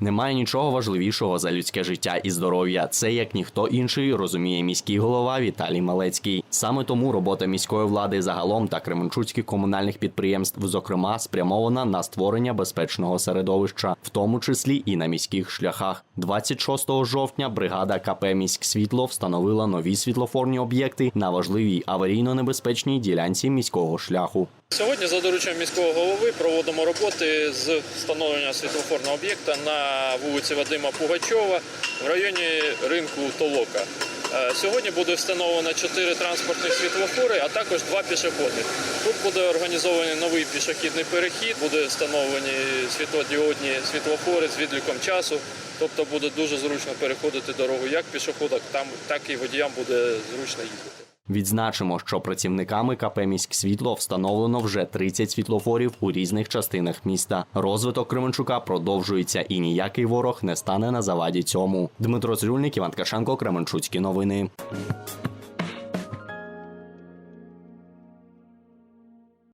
Немає нічого важливішого за людське життя і здоров'я. Це як ніхто інший розуміє міський голова Віталій Малецький. Саме тому робота міської влади загалом та кременчуцьких комунальних підприємств, зокрема, спрямована на створення безпечного середовища, в тому числі і на міських шляхах. 26 жовтня бригада КП «Міськсвітло» встановила нові світлофорні об'єкти на важливій аварійно-небезпечній ділянці міського шляху. Сьогодні за дорученням міського голови проводимо роботи з встановлення світлофорного об'єкта на вулиці Вадима Пугачова в районі ринку Толока. Е, Сьогодні буде встановлено 4 транспортних світлофори, а також два пішоходи. Тут буде організований новий пішохідний перехід, буде встановлені світлодіодні світлофори з відліком часу. Тобто буде дуже зручно переходити дорогу як пішоходам, так і водіям буде зручно їздити. Відзначимо, що працівниками КП «Міськсвітло» встановлено вже 30 світлофорів у різних частинах міста. Розвиток Кременчука продовжується, і ніякий ворог не стане на заваді цьому. Дмитро Црюльник, Іван Ткаченко, Кременчуцькі новини.